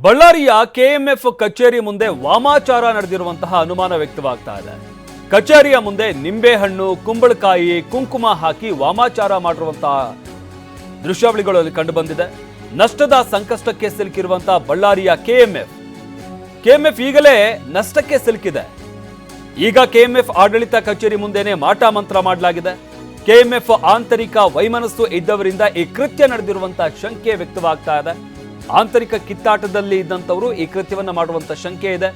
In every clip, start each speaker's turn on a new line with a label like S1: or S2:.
S1: ಬಳ್ಳಾರಿಯ ಕೆಎಂಎಫ್ ಕಚೇರಿ ಮುಂದೆ ವಾಮಾಚಾರ ನಡೆದಿರುವಂತಹ ಅನುಮಾನ ವ್ಯಕ್ತವಾಗ್ತಾ ಇದೆ. ಕಚೇರಿಯ ಮುಂದೆ ನಿಂಬೆಹಣ್ಣು, ಕುಂಬಳಕಾಯಿ, ಕುಂಕುಮ ಹಾಕಿ ವಾಮಾಚಾರ ಮಾಡಿರುವಂತಹ ದೃಶ್ಯಾವಳಿಗಳಲ್ಲಿ ಕಂಡುಬಂದಿದೆ. ನಷ್ಟದ ಸಂಕಷ್ಟಕ್ಕೆ ಸಿಲುಕಿರುವಂತಹ ಬಳ್ಳಾರಿಯ ಕೆಎಂಎಫ್. ಕೆಎಂಎಫ್ ಈಗಲೇ ನಷ್ಟಕ್ಕೆ ಸಿಲುಕಿದೆ. ಈಗ ಕೆಎಂಎಫ್ ಆಡಳಿತ ಕಚೇರಿ ಮುಂದೆನೆ ಮಾಟ ಮಂತ್ರ ಮಾಡಲಾಗಿದೆ. ಕೆಎಂಎಫ್ ಆಂತರಿಕ ವೈಮನಸ್ಸು ಇದ್ದವರಿಂದ ಈ ಕೃತ್ಯ ನಡೆದಿರುವಂತಹ ಶಂಕೆ ವ್ಯಕ್ತವಾಗ್ತಾ ಇದೆ. ಆಂತರಿಕ ಕಿತ್ತಾಟದಲ್ಲಿ ಇದ್ದಂಥವರು ಈ ಕೃತ್ಯವನ್ನು ಮಾಡುವಂಥ ಶಂಕೆ ಇದೆ.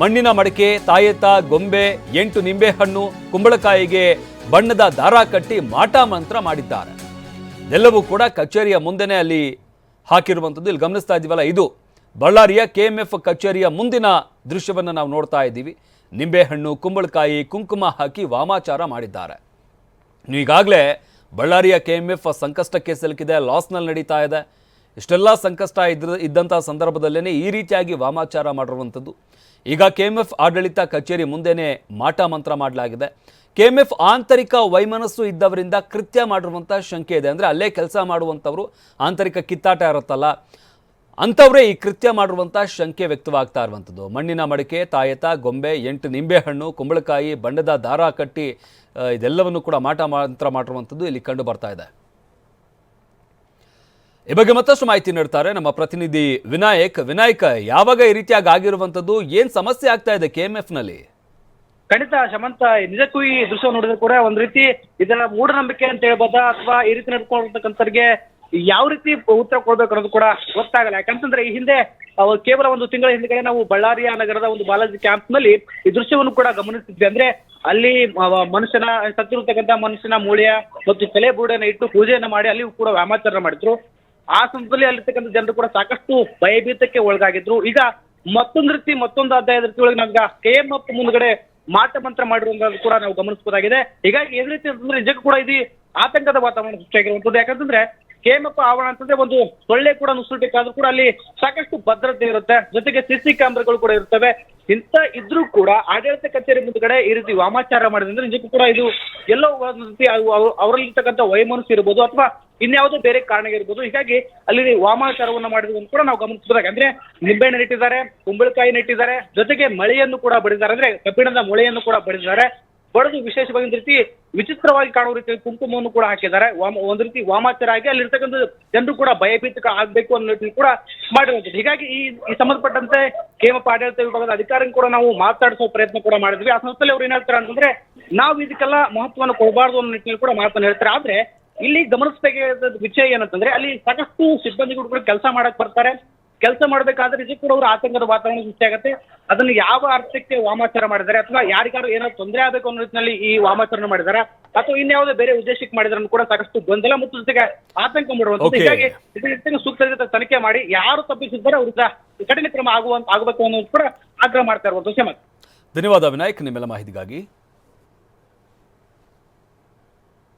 S1: ಮಣ್ಣಿನ ಮಡಕೆ ತಾಯತ ಗೊಂಬೆ, ಎಂಟು ನಿಂಬೆಹಣ್ಣು, ಕುಂಬಳಕಾಯಿಗೆ ಬಣ್ಣದ ದಾರ ಕಟ್ಟಿ ಮಾಟ ಮಂತ್ರ ಮಾಡಿದ್ದಾರೆ. ಎಲ್ಲವೂ ಕೂಡ ಕಚೇರಿಯ ಮುಂದೆನೆ ಅಲ್ಲಿ ಹಾಕಿರುವಂಥದ್ದು. ಇಲ್ಲಿ ಗಮನಿಸ್ತಾ ಇದ್ದೀವಲ್ಲ, ಇದು ಬಳ್ಳಾರಿಯ ಕೆ ಎಂ ಎಫ್ ಕಚೇರಿಯ ಮುಂದಿನ ದೃಶ್ಯವನ್ನು ನಾವು ನೋಡ್ತಾ ಇದ್ದೀವಿ. ನಿಂಬೆಹಣ್ಣು, ಕುಂಬಳಕಾಯಿ, ಕುಂಕುಮ ಹಾಕಿ ವಾಮಾಚಾರ ಮಾಡಿದ್ದಾರೆ. ಈಗಾಗಲೇ ಬಳ್ಳಾರಿಯ ಕೆ ಎಂ ಎಫ್ ಸಂಕಷ್ಟಕ್ಕೆ ಸಿಲುಕಿದೆ, ಲಾಸ್ನಲ್ಲಿ ನಡೀತಾ ಇದೆ. ಇಷ್ಟೆಲ್ಲ ಸಂಕಷ್ಟ ಇದ್ರ ಇದ್ದಂಥ ಸಂದರ್ಭದಲ್ಲೇ ಈ ರೀತಿಯಾಗಿ ವಾಮಾಚಾರ ಮಾಡಿರುವಂಥದ್ದು. ಈಗ ಕೆ ಎಂ ಎಫ್ ಆಡಳಿತ ಕಚೇರಿ ಮುಂದೆನೇ ಮಾಟ ಮಂತ್ರ ಮಾಡಲಾಗಿದೆ. ಕೆ ಎಂ ಎಫ್ ಆಂತರಿಕ ವೈಮನಸ್ಸು ಇದ್ದವರಿಂದ ಕೃತ್ಯ ಮಾಡಿರುವಂಥ ಶಂಕೆ ಇದೆ. ಅಂದರೆ ಅಲ್ಲೇ ಕೆಲಸ ಮಾಡುವಂಥವ್ರು ಆಂತರಿಕ ಕಿತ್ತಾಟ ಇರುತ್ತಲ್ಲ, ಅಂಥವರೇ ಈ ಕೃತ್ಯ ಮಾಡಿರುವಂಥ ಶಂಕೆ ವ್ಯಕ್ತವಾಗ್ತಾ ಇರುವಂಥದ್ದು. ಮಣ್ಣಿನ ಮಡಿಕೆ, ತಾಯತ, ಗೊಂಬೆ, ಎಂಟು ನಿಂಬೆಹಣ್ಣು, ಕುಂಬಳಕಾಯಿ ಬಣ್ಣದ ದಾರ ಕಟ್ಟಿ ಇದೆಲ್ಲವನ್ನು ಕೂಡ ಮಾಟ ಮಂತ್ರ ಮಾಡಿರುವಂಥದ್ದು ಇಲ್ಲಿ ಕಂಡು ಬರ್ತಾ ಇದೆ. ಈ ಬಗ್ಗೆ ಮತ್ತಷ್ಟು ಮಾಹಿತಿ ನೀಡ್ತಾರೆ ನಮ್ಮ ಪ್ರತಿನಿಧಿ ವಿನಾಯಕ್. ವಿನಾಯಕ, ಯಾವಾಗ ಈ ರೀತಿಯಾಗಿ ಆಗಿರುವಂತದ್ದು ಏನ್ ಸಮಸ್ಯೆ ಆಗ್ತಾ ಇದೆ ಕೆ ನಲ್ಲಿ?
S2: ಖಂಡಿತ ಶಮಂತ, ನಿಜಕ್ಕೂ ಈ ದೃಶ್ಯ ನೋಡಿದ್ರೆ ಕೂಡ ಒಂದ್ ರೀತಿ ಇದರ ಮೂಢನಂಬಿಕೆ ಅಂತ ಹೇಳ್ಬೋದಾ? ಅಥವಾ ಈ ರೀತಿ ನಡ್ಕೊಂಡಿರ್ತಕ್ಕಂಥವ್ರಿಗೆ ಯಾವ ರೀತಿ ಉತ್ತರ ಕೊಡ್ಬೇಕು ಅನ್ನೋದು ಕೂಡ ಗೊತ್ತಾಗಲ್ಲ. ಯಾಕಂತಂದ್ರೆ ಈ ಹಿಂದೆ ಕೇವಲ ಒಂದು ತಿಂಗಳ ಹಿಂದೆಗಡೆ ನಾವು ಬಳ್ಳಾರಿಯ ನಗರದ ಒಂದು ಬಾಲಾಜಿ ಕ್ಯಾಂಪ್ನಲ್ಲಿ ಈ ದೃಶ್ಯವನ್ನು ಕೂಡ ಗಮನಿಸಿದ್ವಿ ಅಂದ್ರೆ ಅಲ್ಲಿ ಮನುಷ್ಯನ, ಸತ್ತಿರತಕ್ಕಂಥ ಮನುಷ್ಯನ ಮೂಳೆಯ ಮತ್ತು ತಲೆ ಬೂಡನ್ನ ಇಟ್ಟು ಪೂಜೆಯನ್ನ ಮಾಡಿ ಅಲ್ಲಿ ಕೂಡ ವ್ಯಾಮಾಚಾರ ಮಾಡಿದ್ರು. ಆ ಸಂದರ್ಭದಲ್ಲಿ ಅಲ್ಲಿರ್ತಕ್ಕಂಥ ಜನರು ಕೂಡ ಸಾಕಷ್ಟು ಭಯಭೀತಕ್ಕೆ ಒಳಗಾಗಿದ್ರು. ಈಗ ಮತ್ತೊಂದು ರೀತಿ, ಮತ್ತೊಂದು ಅಧ್ಯಾಯದ ರೀತಿ ಒಳಗೆ ನಾವೀಗ ಕೆ ಎಂ ಎಫ್ ಮುಂದ್ಗಡೆ ಮಾಟ ಮಂತ್ರ ಮಾಡಿರುವಂತದ್ದು ಕೂಡ ನಾವು ಗಮನಿಸಬಹುದಾಗಿದೆ. ಹೀಗಾಗಿ ಏನ್ ರೀತಿ ಅಂತಂದ್ರೆ ನಿಜಕ್ಕೂ ಕೂಡ ಇದು ಆತಂಕದ ವಾತಾವರಣ ಸೃಷ್ಟಿಯಾಗಿರುವಂತದ್ದು ಯಾಕಂತಂದ್ರೆ ಕೆ ಎಂ ಎಫ್ ಆವರಣ ಅಂತಂದ್ರೆ ಒಂದು ಸೊಳ್ಳೆ ಕೂಡ ನುಸುಳ್ಬೇಕಾದ್ರೂ ಕೂಡ ಅಲ್ಲಿ ಸಾಕಷ್ಟು ಭದ್ರತೆ ಇರುತ್ತೆ. ಜೊತೆಗೆ ಸಿಸಿ ಕ್ಯಾಮ್ರಾಗಳು ಕೂಡ ಇರ್ತವೆ. ಇಂತ ಇದ್ರೂ ಕೂಡ ಆಡಳಿತ ಕಚೇರಿ ಮುಂದ್ಗಡೆ ಈ ರೀತಿ ವಾಮಾಚಾರ ಮಾಡಿದ್ರೆ ನಿಜಕ್ಕೂ ಕೂಡ ಇದು ಎಲ್ಲೋ ಒಂದು ರೀತಿ ಅವು- ಅವು- ಅವರಲ್ಲಿರ್ತಕ್ಕಂಥ ವೈಮನಸ್ಸು ಇರ್ಬೋದು ಅಥವಾ ಇನ್ಯಾವುದೋ ಬೇರೆ ಕಾರಣ ಇರ್ಬೋದು. ಹೀಗಾಗಿ ಅಲ್ಲಿ ವಾಮಾಚಾರವನ್ನ ಮಾಡಿದ್ರು ಕೂಡ ನಾವು ಗಮನಿಸಬಹುದಾಗಿ ಅಂದ್ರೆ ನಿಂಬೆಹಣ್ಣು ನೆಟ್ಟಿದ್ದಾರೆ, ಕುಂಬಳಕಾಯಿ ನೆಟ್ಟಿದ್ದಾರೆ, ಜೊತೆಗೆ ಮಳೆಯನ್ನು ಕೂಡ ಬಡಿದ್ದಾರೆ ಅಂದ್ರೆ ಕಬ್ಬಿಣದ ಮೊಳೆಯನ್ನು ಕೂಡ ಬಡಿದ್ದಾರೆ ಬಡದು ವಿಶೇಷವಾಗಿ ಒಂದು ರೀತಿ ವಿಚಿತ್ರವಾಗಿ ಕಾಣುವ ರೀತಿ ಕುಂಕುಮವನ್ನು ಕೂಡ ಹಾಕಿದ್ದಾರೆ. ಒಂದು ರೀತಿ ವಾಮಾಚಾರ ಆಗಿ ಅಲ್ಲಿರ್ತಕ್ಕಂಥ ಜನರು ಕೂಡ ಭಯಭೀತಕ ಆಗ್ಬೇಕು ಅನ್ನೋ ನಿಟ್ಟಿನಲ್ಲಿ ಕೂಡ ಮಾಡಿರುವಂಥದ್ದು. ಹೀಗಾಗಿ ಈ ಈ ಸಂಬಂಧಪಟ್ಟಂತೆ ಕೇಮಪ್ಪ ಆಡಳಿತ ವಿಭಾಗದ ಅಧಿಕಾರಿ ಕೂಡ ನಾವು ಮಾತಾಡಿಸುವ ಪ್ರಯತ್ನ ಕೂಡ ಮಾಡಿದ್ವಿ. ಆ ಸಂಸ್ಥೆಯಲ್ಲಿ ಅವ್ರು ಏನ್ ಹೇಳ್ತಾರೆ ಅಂತಂದ್ರೆ, ನಾವು ಇದಕ್ಕೆಲ್ಲ ಮಹತ್ವವನ್ನು ಕೊಡಬಾರ್ದು ಅನ್ನೋ ನಿಟ್ಟಿನಲ್ಲಿ ಕೂಡ ಮಾತನ್ನು ಹೇಳ್ತಾರೆ. ಆದ್ರೆ ಇಲ್ಲಿ ಗಮನಿಸಬೇಕಾದ ವಿಷಯ ಏನಂತಂದ್ರೆ ಅಲ್ಲಿ ಸಾಕಷ್ಟು ಸಿಬ್ಬಂದಿಗಳು ಕೂಡ ಕೆಲಸ ಮಾಡಕ್ ಬರ್ತಾರೆ. ಕೆಲಸ ಮಾಡ್ಬೇಕಾದ್ರೆ ಇದು ಕೂಡ ಅವ್ರ ಆತಂಕದ ವಾತಾವರಣ ಸೃಷ್ಟಿಯಾಗತ್ತೆ ಅದನ್ನು ಯಾವ ಅರ್ಥಕ್ಕೆ ವಾಮಾಚಾರ ಮಾಡಿದ್ದಾರೆ ಅಥವಾ ಯಾರಿಗಾರು ಏನಾದ್ರು ತೊಂದರೆ ಆಗಬೇಕು ಅನ್ನೋ ನಿಟ್ಟಿನಲ್ಲಿ ಈ ವಾಮಾಚಾರ ಮಾಡಿದಾರ? ಅಥವಾ ಇನ್ಯಾವುದೇ ಬೇರೆ ಉದ್ದೇಶಕ್ಕೆ ಮಾಡಿದ್ರೆ ಕೂಡ ಸಾಕಷ್ಟು ಗೊಂದಲ ಮತ್ತು ಜೊತೆಗೆ ಆತಂಕ
S1: ಮಾಡುವಂತ.
S2: ಹೀಗಾಗಿ ಇದರ ಸೂಕ್ತ ರೀತಿಯ ತನಿಖೆ ಮಾಡಿ ಯಾರು ತಪ್ಪಿಸಿದ್ದಾರೆ ಅವ್ರ ಕಠಿಣ ಕ್ರಮ ಆಗುವಂತ ಆಗಬೇಕು ಅನ್ನೋದು ಕೂಡ ಆಗ್ರಹ ಮಾಡ್ತಾ ಇರುವಂತ
S1: ಧನ್ಯವಾದ ವಿನಾಯಕ್ ನಿಮ್ಮೆಲ್ಲ ಮಾಹಿತಿಗಾಗಿ.